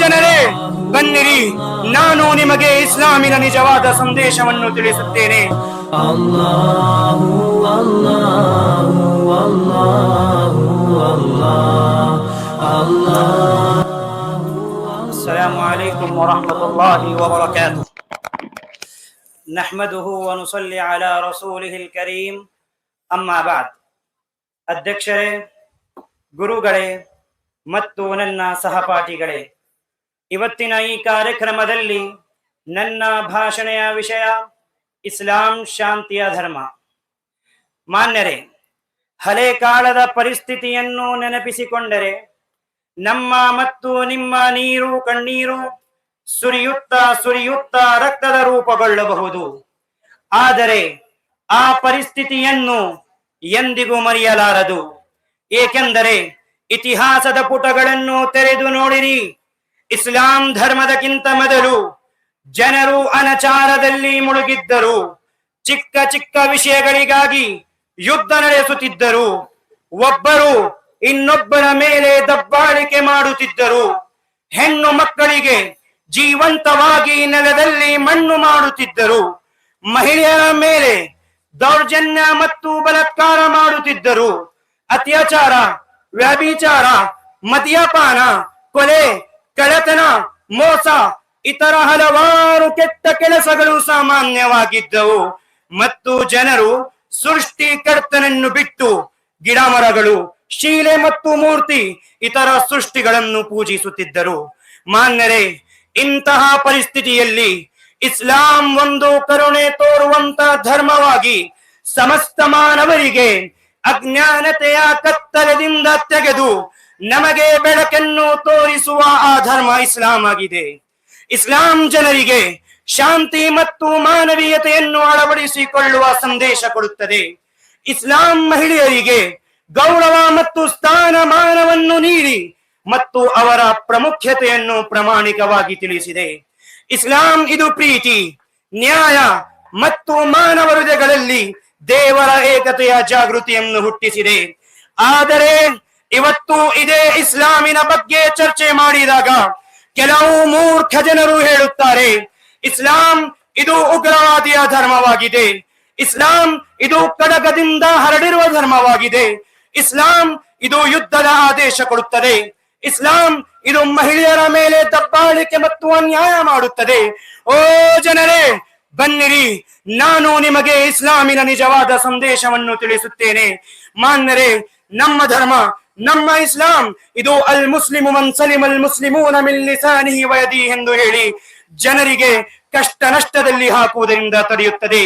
ಜನರೇ ಬನ್ನಿರಿ ನಾನು ನಿಮಗೆ ಇಸ್ಲಾಮಿನ ನಿಜವಾದ ಸಂದೇಶವನ್ನು ತಿಳಿಸುತ್ತೇನೆ الله الله الله الله الله السلام عليكم ورحمة الله وبركاته نحمده ونصلي على رسوله الكريم أما بعد ಅಧ್ಯಕ್ಷರೇ ಗುರುಗಳೇ ಮತ್ತು ನನ್ನ ಸಹಪಾಠಿಗಳೇ ಇವತ್ತಿನ ಈ ಕಾರ್ಯಕ್ರಮದಲ್ಲಿ ನನ್ನ ಭಾಷಣೆಯ ವಿಷಯ ಇಸ್ಲಾಂ ಶಾಂತಿಯ ಧರ್ಮ. ಮಾನ್ಯರೇ, ಹಳೆ ಕಾಲದ ಪರಿಸ್ಥಿತಿಯನ್ನು ನೆನಪಿಸಿಕೊಂಡರೆ ನಮ್ಮ ಮತ್ತು ನಿಮ್ಮ ನೀರು, ಕಣ್ಣೀರು ಸುರಿಯುತ್ತ ಸುರಿಯುತ್ತ ರಕ್ತದ ರೂಪಗೊಳ್ಳಬಹುದು. ಆದರೆ ಆ ಪರಿಸ್ಥಿತಿಯನ್ನು ಎಂದಿಗೂ ಮರೆಯಲಾರದು. ಏಕೆಂದರೆ ಇತಿಹಾಸದ ಪುಟಗಳನ್ನು ತೆರೆದು ನೋಡಿರಿ. ಇಸ್ಲಾಂ ಧರ್ಮದಕ್ಕಿಂತ ಮೊದಲು ಜನರು ಅನಚಾರದಲ್ಲಿ ಮುಳುಗಿದ್ದರು. ಚಿಕ್ಕ ಚಿಕ್ಕ ವಿಷಯಗಳಿಗಾಗಿ ಯುದ್ಧ ನಡೆಸುತ್ತಿದ್ದರು. ಒಬ್ಬರು ಇನ್ನೊಬ್ಬರ ಮೇಲೆ ದಬ್ಬಾಳಿಕೆ ಮಾಡುತ್ತಿದ್ದರು. ಹೆಣ್ಣು ಮಕ್ಕಳಿಗೆ ಜೀವಂತವಾಗಿ ನೆಲದಲ್ಲಿ ಮಣ್ಣು ಮಾಡುತ್ತಿದ್ದರು. ಮಹಿಳೆಯರ ಮೇಲೆ ದೌರ್ಜನ್ಯ ಮತ್ತು ಬಲತ್ಕಾರ ಮಾಡುತ್ತಿದ್ದರು. ಅತ್ಯಾಚಾರ, ವ್ಯಭಿಚಾರ, ಮದ್ಯಪಾನ, ಕೊಲೆ ಕಳ್ಳತನ ಮೋಸ, ಇತರ ಹಲವಾರು ಕೆಟ್ಟ ಕೆಲಸಗಳು ಸಾಮಾನ್ಯವಾಗಿದ್ದವು. ಮತ್ತು ಜನರು ಸೃಷ್ಟಿಕರ್ತನನ್ನು ಬಿಟ್ಟು ಗಿಡ ಮರಗಳು, ಶೀಲೆ ಮತ್ತು ಮೂರ್ತಿ ಇತರ ಸೃಷ್ಟಿಗಳನ್ನು ಪೂಜಿಸುತ್ತಿದ್ದರು. ಮಾನ್ಯರೇ, ಇಂತಹ ಪರಿಸ್ಥಿತಿಯಲ್ಲಿ ಇಸ್ಲಾಂ ಒಂದು ಕರುಣೆ ತೋರುವಂತ ಧರ್ಮವಾಗಿ ಸಮಸ್ತ ಮಾನವರಿಗೆ ಅಜ್ಞಾನತೆಯ ಕತ್ತಲದಿಂದ ತೆಗೆದು ನಮಗೆ ಬೆಳಕನ್ನು ತೋರಿಸುವ ಆ ಧರ್ಮ ಇಸ್ಲಾಂ ಆಗಿದೆ ಇಸ್ಲಾಂ ಜನರಿಗೆ ಶಾಂತಿ ಮತ್ತು ಮಾನವೀಯತೆಯನ್ನು ಅಳವಡಿಸಿಕೊಳ್ಳುವ ಸಂದೇಶ ಕೊಡುತ್ತದೆ. ಇಸ್ಲಾಂ ಮಹಿಳೆಯರಿಗೆ ಗೌರವ ಮತ್ತು ಸ್ಥಾನಮಾನವನ್ನು ನೀಡಿ ಮತ್ತು ಅವರ ಪ್ರಾಮುಖ್ಯತೆಯನ್ನು ಪ್ರಾಮಾಣಿಕವಾಗಿ ತಿಳಿಸಿದೆ. ಇಸ್ಲಾಂ ಇದು ಪ್ರೀತಿ, ನ್ಯಾಯ ಮತ್ತು ಮಾನವ ಹೃದಯಗಳಲ್ಲಿ ದೇವರ ಏಕತೆಯ ಜಾಗೃತಿಯನ್ನು ಹುಟ್ಟಿಸಿದೆ. ಆದರೆ ಇವತ್ತು ಇದೇ ಇಸ್ಲಾಮಿನ ಬಗ್ಗೆ ಚರ್ಚೆ ಮಾಡಿದಾಗ ಕೆಲವು ಮೂರ್ಖ ಜನರು ಹೇಳುತ್ತಾರೆ, ಇಸ್ಲಾಂ ಇದು ಉಗ್ರವಾದಿಯ ಧರ್ಮವಾಗಿದೆ, ಇಸ್ಲಾಂ ಇದು ಕಡಗದಿಂದ ಹರಡಿರುವ ಧರ್ಮವಾಗಿದೆ, ಇಸ್ಲಾಂ ಇದು ಯುದ್ಧದ ಆದೇಶ ಕೊಡುತ್ತದೆ, ಇಸ್ಲಾಂ ಇದು ಮಹಿಳೆಯರ ಮೇಲೆ ದಬ್ಬಾಳಿಕೆ ಮತ್ತು ಅನ್ಯಾಯ ಮಾಡುತ್ತದೆ. ಓ ಜನರೇ, ಬನ್ನಿರಿ, ನಾನು ನಿಮಗೆ ಇಸ್ಲಾಮಿನ ನಿಜವಾದ ಸಂದೇಶವನ್ನು ತಿಳಿಸುತ್ತೇನೆ. ಮಾನ್ಯರೇ, ನಮ್ಮ ಧರ್ಮ ನಮ್ಮ ಇಸ್ಲಾಂ, ಇದು ಅಲ್ ಮುಸ್ಲಿಮು ಮನ್ ಸಲಿಮ್ ಅಲ್ ಮುಸ್ಲಿಮೂನ ಮಿಲ್ಲಿಸಾನಿ ವಯದಿ ಎಂದು ಹೇಳಿ ಜನರಿಗೆ ಕಷ್ಟ ನಷ್ಟದಲ್ಲಿ ಹಾಕುವುದರಿಂದ ತಡೆಯುತ್ತದೆ.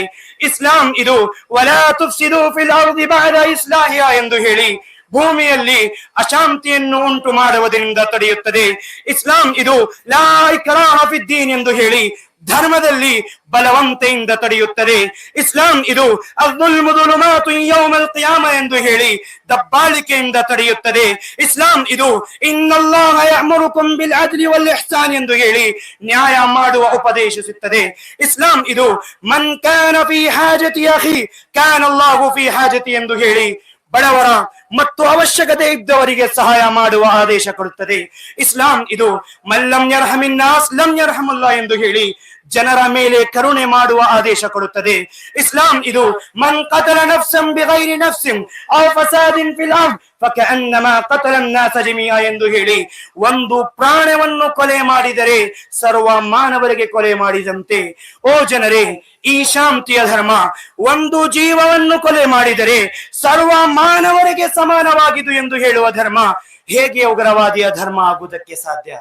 ಇಸ್ಲಾಂ ಇದು ವಲಾ ತುಫ್ಸಿದು ಫಿಲ್ ಅರ್ದಿ ಇಸ್ಲಾಹಿಯಾ ಎಂದು ಹೇಳಿ ಭೂಮಿಯಲ್ಲಿ ಅಶಾಂತಿಯನ್ನು ಉಂಟು ಮಾಡುವುದರಿಂದ ತಡೆಯುತ್ತದೆ. ಇಸ್ಲಾಂ ಇದು ಲಾ ಇಕ್ರಾಹ ಫಿದ್ದೀನ್ ಎಂದು ಹೇಳಿ ಧರ್ಮದಲ್ಲಿ ಬಲವಂತೆಯಿಂದ ತಡೆಯುತ್ತದೆ. ಇಸ್ಲಾಂ ಇದು ಕಿಯಾಮ ಎಂದು ಹೇಳಿ ದಬ್ಬಾಳಿಕೆಯಿಂದ ತಡೆಯುತ್ತದೆ. ಇಸ್ಲಾಂ ಇದು ಇಹ್ಸಾನ್ ಎಂದು ಹೇಳಿ ನ್ಯಾಯ ಮಾಡುವ ಉಪದೇಶಿಸುತ್ತದೆ ಇಸ್ಲಾಂ ಇದು ಮನ್ ಕ್ಯಾನ್ ಫಿ ಹಾಜತಿ ಎಂದು ಹೇಳಿ ಬಡವರ ಮತ್ತು ಅವಶ್ಯಕತೆ ಇದ್ದವರಿಗೆ ಸಹಾಯ ಮಾಡುವ ಆದೇಶ ಕೊಡುತ್ತದೆ. ಇಸ್ಲಾಂ ಇದು ಮಲ್ಲಂ ಯರ್ಹಮಿನ್ನಾಸ್ ಲಂ ಯರ್ಹಮಲ್ಲ ಎಂದು ಹೇಳಿ ಜನರ ಮೇಲೆ ಕರುಣೆ ಮಾಡುವ ಆದೇಶ ಕೊಡುತ್ತದೆ ಇಸ್ಲಾಂ ಇದು ಮನ್ ಕತಲ ನಫ್ಸಂ ಬಿಗೈರಿ ನಫ್ಸಿನ್ ಔ ಫಸಾದಿನ್ ಫಿಲ್ ಅರ್ದ್ ಫಕಅನ್ನಮಾ ಕತಲ الناس ಜಮೀಆ ಎಂದು ಹೇಳಿ ಒಂದು ಪ್ರಾಣವನ್ನು ಕೊಲೆ ಮಾಡಿದರೆ ಸರ್ವ ಮಾನವರಿಗೆ ಕೊಲೆ ಮಾಡಿದಂತೆ ಓ ಜನರೇ ಈ ಶಾಂತಿಯ ಧರ್ಮ ಒಂದು ಜೀವವನ್ನು ಕೊಲೆ ಮಾಡಿದರೆ ಸರ್ವ ಮಾನವರಿಗೆ ಸಮಾನವಾಗಿದು ಎಂದು ಹೇಳುವ ಧರ್ಮ ಹೇಗೆ ಉಗ್ರವಾದಿಯ ಧರ್ಮ ಆಗುವುದಕ್ಕೆ ಸಾಧ್ಯ?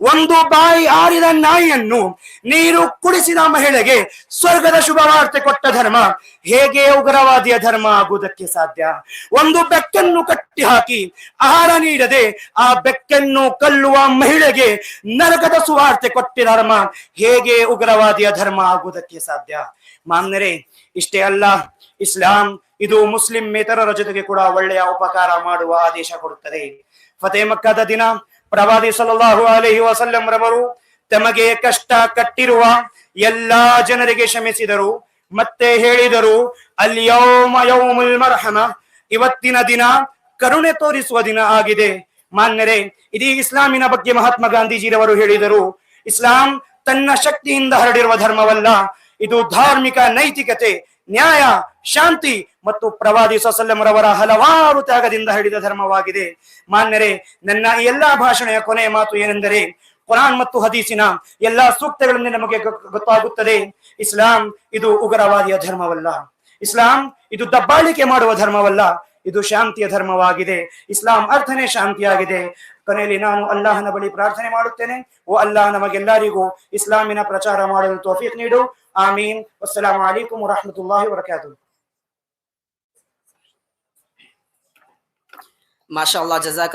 ಒಂದು ಬಾಯಿ ಆರಿದ ನಾಯಿಯನ್ನು ನೀರು ಕುಡಿಸಿದ ಮಹಿಳೆಗೆ ಸ್ವರ್ಗದ ಶುಭವಾರ್ತೆ ಕೊಟ್ಟ ಧರ್ಮ ಹೇಗೆ ಉಗ್ರವಾದಿಯ ಧರ್ಮ ಆಗುವುದಕ್ಕೆ ಸಾಧ್ಯ? ಒಂದು ಬೆಕ್ಕನ್ನು ಕಟ್ಟಿ ಹಾಕಿ ಆಹಾರ ನೀಡದೆ ಆ ಬೆಕ್ಕನ್ನು ಕಲ್ಲುವ ಮಹಿಳೆಗೆ ನರಕದ ಸುವಾರ್ತೆ ಕೊಟ್ಟ ಧರ್ಮ ಹೇಗೆ ಉಗ್ರವಾದಿಯ ಧರ್ಮ ಆಗುವುದಕ್ಕೆ ಸಾಧ್ಯ? ಮಾನ್ಯರೇ, ಇಷ್ಟೇ ಅಲ್ಲ, ಇಸ್ಲಾಂ ಇದು ಮುಸ್ಲಿಂ ಇತರರ ಜೊತೆಗೆ ಕೂಡ ಒಳ್ಳೆಯ ಉಪಕಾರ ಮಾಡುವ ಆದೇಶ ಕೊಡುತ್ತದೆ. ಫತೇ ಮಕ್ಕದ ದಿನ ಪ್ರವಾದಿ ಸಲಹು ಅಲಹಿ ವಸಲ್ಲಂ ರವರು ತಮಗೆ ಕಷ್ಟ ಕಟ್ಟಿರುವ ಎಲ್ಲಾ ಜನರಿಗೆ ಶ್ರಮಿಸಿದರು ಮತ್ತೆ ಹೇಳಿದರು ಮರ್ಹಮ. ಇವತ್ತಿನ ದಿನ ಕರುಣೆ ತೋರಿಸುವ ದಿನ ಆಗಿದೆ. ಮಾನ್ಯರೇ ಇದೀ ಇಸ್ಲಾಮಿನ ಬಗ್ಗೆ ಮಹಾತ್ಮ ಗಾಂಧೀಜಿರವರು ಹೇಳಿದರು, ಇಸ್ಲಾಂ ತನ್ನ ಶಕ್ತಿಯಿಂದ ಹರಡಿರುವ ಧರ್ಮವಲ್ಲ. ಇದು ಧಾರ್ಮಿಕ ನೈತಿಕತೆ, ನ್ಯಾಯ, ಶಾಂತಿ ಮತ್ತು ಪ್ರವಾದಿ ರವರ ಹಲವಾರು ತ್ಯಾಗದಿಂದ ಹಿಡಿದ ಧರ್ಮವಾಗಿದೆ. ಮಾನ್ಯರೇ, ನನ್ನ ಈ ಎಲ್ಲಾ ಭಾಷಣೆಯ ಕೊನೆಯ ಮಾತು ಏನೆಂದರೆ, ಕುರಾನ್ ಮತ್ತು ಹದೀಸಿನ ಎಲ್ಲಾ ಸೂಕ್ತಗಳಿಂದ ನಮಗೆ ಗೊತ್ತಾಗುತ್ತದೆ. ಇಸ್ಲಾಂ ಇದು ಉಗ್ರವಾದಿಯ ಧರ್ಮವಲ್ಲ. ಇಸ್ಲಾಂ ಇದು ದಬ್ಬಾಳಿಕೆ ಮಾಡುವ ಧರ್ಮವಲ್ಲ. ಇದು ಶಾಂತಿಯ ಧರ್ಮವಾಗಿದೆ. ಇಸ್ಲಾಂ ಅರ್ಥನೇ ಶಾಂತಿಯಾಗಿದೆ. ಕೊನೆಯಲ್ಲಿ ನಾನು ಅಲ್ಲಾಹನ ಬಳಿ ಪ್ರಾರ್ಥನೆ ಮಾಡುತ್ತೇನೆ. ಓ ಅಲ್ಲಾಹ, ನಮಗೆಲ್ಲರಿಗೂ ಇಸ್ಲಾಮಿನ ಪ್ರಚಾರ ಮಾಡಲು ತೋಫೀಕ್ ನೀಡು. ಆಮೀನ್. ಅಸ್ಸಲಾಮು ಅಲೈಕುಂ ವರಹಮತುಲ್ಲಾಹಿ ವಬರಕಾತು মাশাআল্লাহ জাজাক